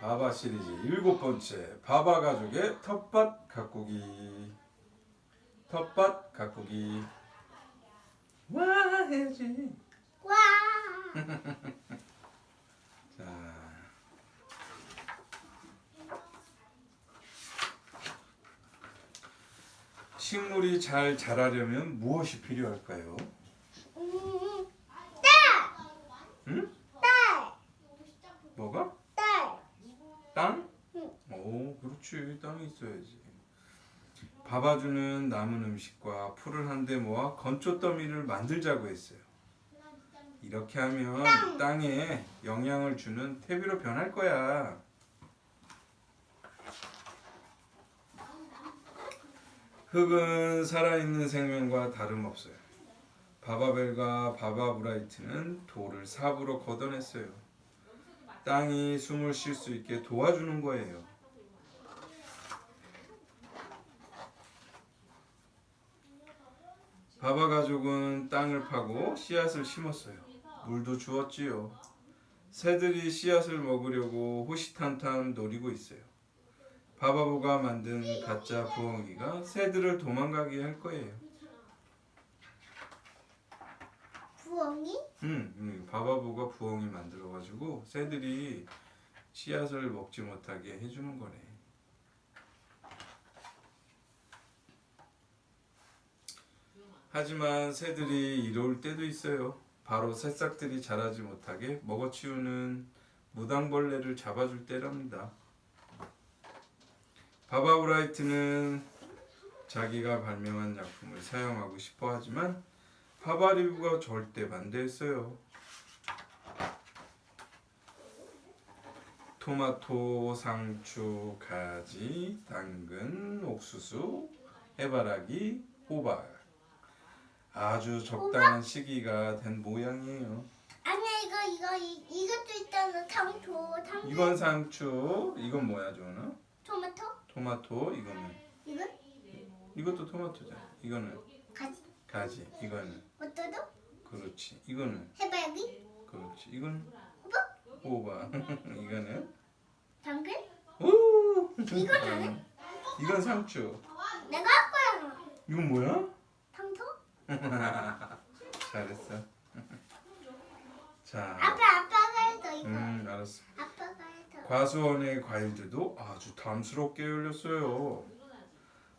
바바 시리즈 일곱 번째 바바 가족의 텃밭 가꾸기 텃밭 가꾸기 와 해야지 와. 자 식물이 잘 자라려면 무엇이 필요할까요? 음, 딸. 응? 딸. 뭐가? 딸. 땅? 응. 오, 그렇지. 땅이 있어야지. 밥아주는 남은 음식과 풀을 한데 모아 건초 더미를 만들자고 했어요. 이렇게 하면 땅. 땅에 영양을 주는 퇴비로 변할 거야. 흙은 살아있는 생명과 다름없어요. 바바벨과 바바브라이트는 돌을 삽으로 걷어냈어요. 땅이 숨을 쉴 수 있게 도와주는 거예요. 바바 가족은 땅을 파고 씨앗을 심었어요. 물도 주었지요. 새들이 씨앗을 먹으려고 호시탄탄 노리고 있어요. 바바보가 만든 가짜 부엉이가 새들을 도망가게 할 거예요. 부엉이? 음, 음, 바바보가 부엉이 만들어가지고 새들이 씨앗을 먹지 못하게 해주는 거네. 하지만 새들이 이로울 때도 있어요. 바로 새싹들이 자라지 못하게 먹어치우는 무당벌레를 잡아줄 때랍니다. 바바브라이트는 자기가 발명한 약품을 사용하고 싶어 하지만 파바리브가 절대 반대했어요. 토마토, 상추, 가지, 당근, 옥수수, 해바라기, 호박. 아주 적당한 시기가 된 모양이에요. 아니야 이거 이거 이, 이것도 있잖아. 상초, 상초. 이건 상추, 이건 뭐야, 조나? 토마토? 토마토, 이거는 이건 이것도 토마토잖아. 이거는 가지. 가지, 이거는 어떠도? 그렇지. 이거는 해바라기? 그렇지. 이건 호박? 호박. 이거는 당근? 오! 이건 아네? 이건 상추. 내가 할 거야. 이건 뭐야? 상초? 잘했어. 자, 아빠 아빠가 해줘 이거. 음, 알았어. 아빠가 해줘. 과수원의 과일들도 아주 탐스럽게 열렸어요.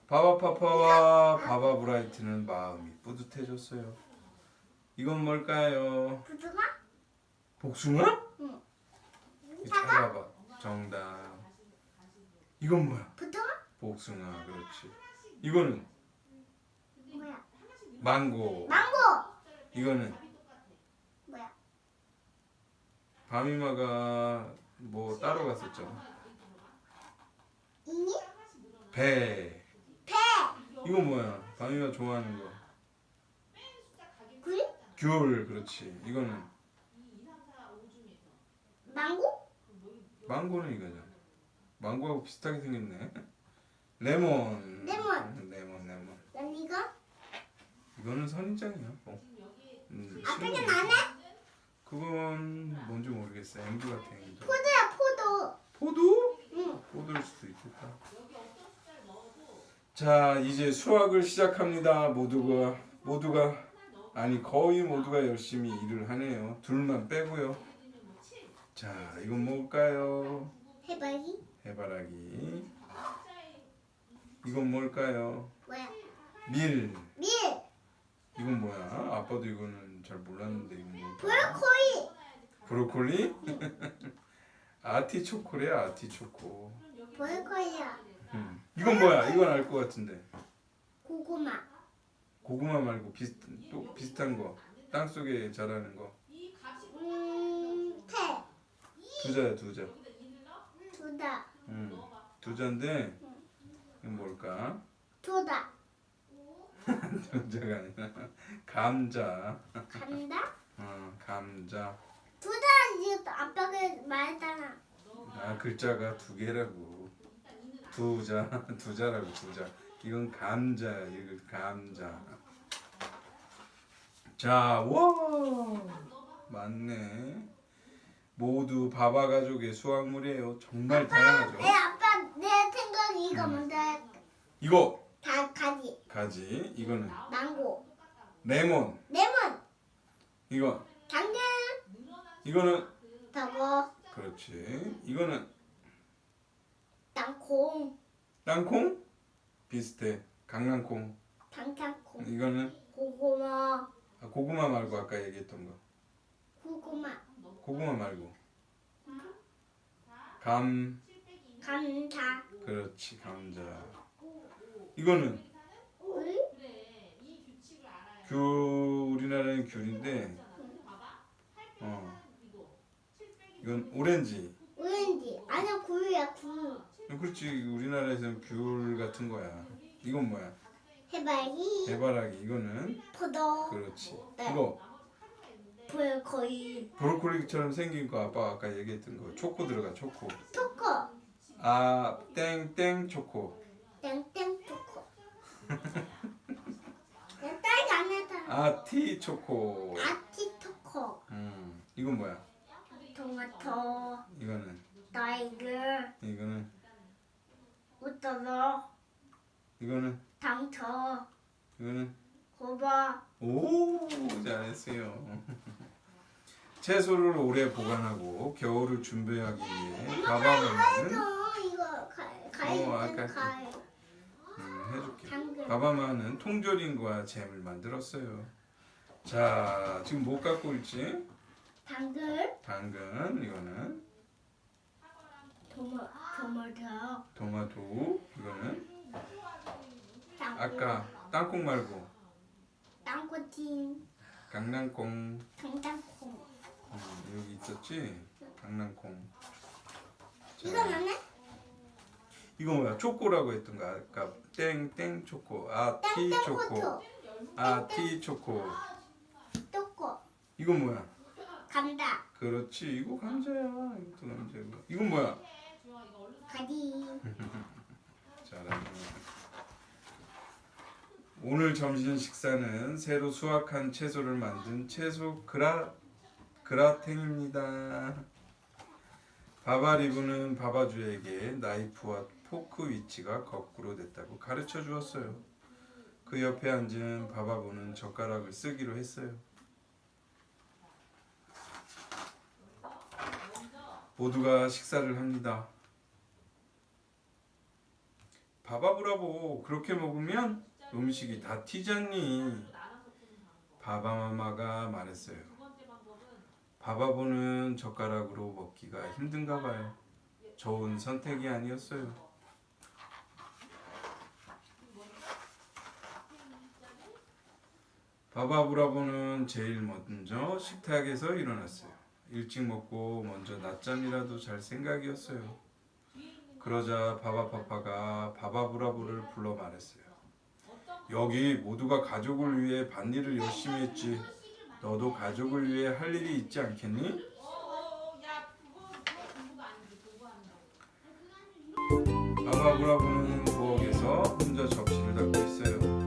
바바파파와 바바브라이트는 마음이 뿌듯해졌어요. 이건 뭘까요? 부두가? 복숭아? 응. 잘 봐봐. 정답. 이건 뭐야? 부두가? 복숭아, 그렇지. 이거는? 망고. 망고. 이거는 뭐야? 밤이마가 뭐 따로 갔었죠. 이니? 배. 배. 이거 뭐야? 밤이가 좋아하는 거. 굴? 귤, 그렇지. 이거는 망고? 망고는 이거죠. 망고하고 비슷하게 생겼네. 레몬. 레몬. 레몬, 레몬. 난 이거? 이거는 선인장이야. 뭐. 음, 아빠 식물이야. 게 나네? 그건 뭔지 모르겠어. 앵두 같아, 앵두. 포도야 포도. 포도? 응. 포도일 수도 있겠다. 자, 이제 수학을 시작합니다. 모두가 모두가 아니 거의 모두가 열심히 일을 하네요. 둘만 빼고요. 자, 이건 뭘까요? 해바라기? 해바라기. 이건 뭘까요? 뭐야? 밀. 밀. 이건 뭐야? 아빠도 이거는 잘 몰랐는데 이건 뭘까? 브로콜리. 브로콜리? 아티초코래 아티초코. 브로콜리야. 음. 이건 뭐야? 이건 알 것 같은데. 고구마. 고구마 말고 비슷 또 비슷한 거. 땅 속에 자라는 거. 음, 태. 두자야 두자. 두다. 음. 두자인데 이건 뭘까? 두다. 두자가 아니라 감자. 간다. 어, 감자. 두다 이제 아빠가 말했잖아. 아 글자가 두 개라고. 두자 두자라고 두자. 이건 감자 이거 감자. 자, 와 맞네. 모두 바바 가족의 수확물이에요. 정말 다양하죠. 에 아빠 내 생각 이거 먼저 해. 이거 다 가지. 이거는 망고 레몬. 레몬 이거 당근 이거는 저거 그렇지. 이거는 땅콩 땅콩 비슷해. 강낭콩. 당장콩 이거는 고구마 아, 고구마 말고 아까 얘기했던 거. 고구마 고구마 말고. 감. 감자 그렇지. 감자. 이거는 울 귤 우리나라는 귤인데 어. 이건 오렌지. 오렌지. 아니야 굴이야 굴 그렇지. 우리나라에서는 귤 같은 거야. 이건 뭐야? 해바라기. 해바라기. 이거는? 포도. 그렇지. 네. 이거. 브로콜리 브로콜리처럼 생긴 거 아빠 아까 얘기했던 거. 초코 들어가 초코. 초코. 아 땡땡 초코. 땡땡 초코 아 아티 초코. 아티 초코. 음 이건 뭐야? 토마토. 이거는? 딸기 이거는? 우떠서 이거는? 당초. 이거는? 호박. 오 잘했어요. 채소를 오래 보관하고 겨울을 준비하기 위해 바바마마는 저 이거 갈 가위 어, 아까 가위 음, 해줄게. 당근 바바마는 통조림과 잼을 만들었어요. 자 지금 뭐 갖고 있지? 당근. 당근 이거는? 토마 토마토 토마토 이거는? 땅콩. 아까 땅콩 말고. 땅콩찜 강낭콩. 당장콩. 음, 여기 있었지? 강낭콩. 자, 이거 맞네 이거 뭐야? 초코라고 했던 거 아까 땡땡 초코, 아티 초코, 아티 초코. 초코 이건 뭐야? 감자 그렇지, 이거 감자야. 이것도 감자고. 이건 뭐야? 가지 잘하네. 오늘 점심 식사는 새로 수확한 채소를 만든 채소 그라 그라탱입니다. 바바리브는 바바주에게 나이프와 포크 위치가 거꾸로 됐다고 가르쳐 주었어요. 그 옆에 앉은 바바부는 젓가락을 쓰기로 했어요. 모두가 식사를 합니다. 바바부라고 그렇게 먹으면 음식이 다 튀잖니. 바바마마가 말했어요. 바바보는 젓가락으로 먹기가 힘든가 봐요. 좋은 선택이 아니었어요. 바바브라보는 제일 먼저 식탁에서 일어났어요. 일찍 먹고 먼저 낮잠이라도 잘 생각이었어요. 그러자 바바파파가 바바브라보를 불러 말했어요. 여기 모두가 가족을 위해 밭일을 열심히 했지. 너도 가족을 위해 할 일이 있지 않겠니? 바바브라보는 부엌에서 혼자 접시를 닦고 있어요.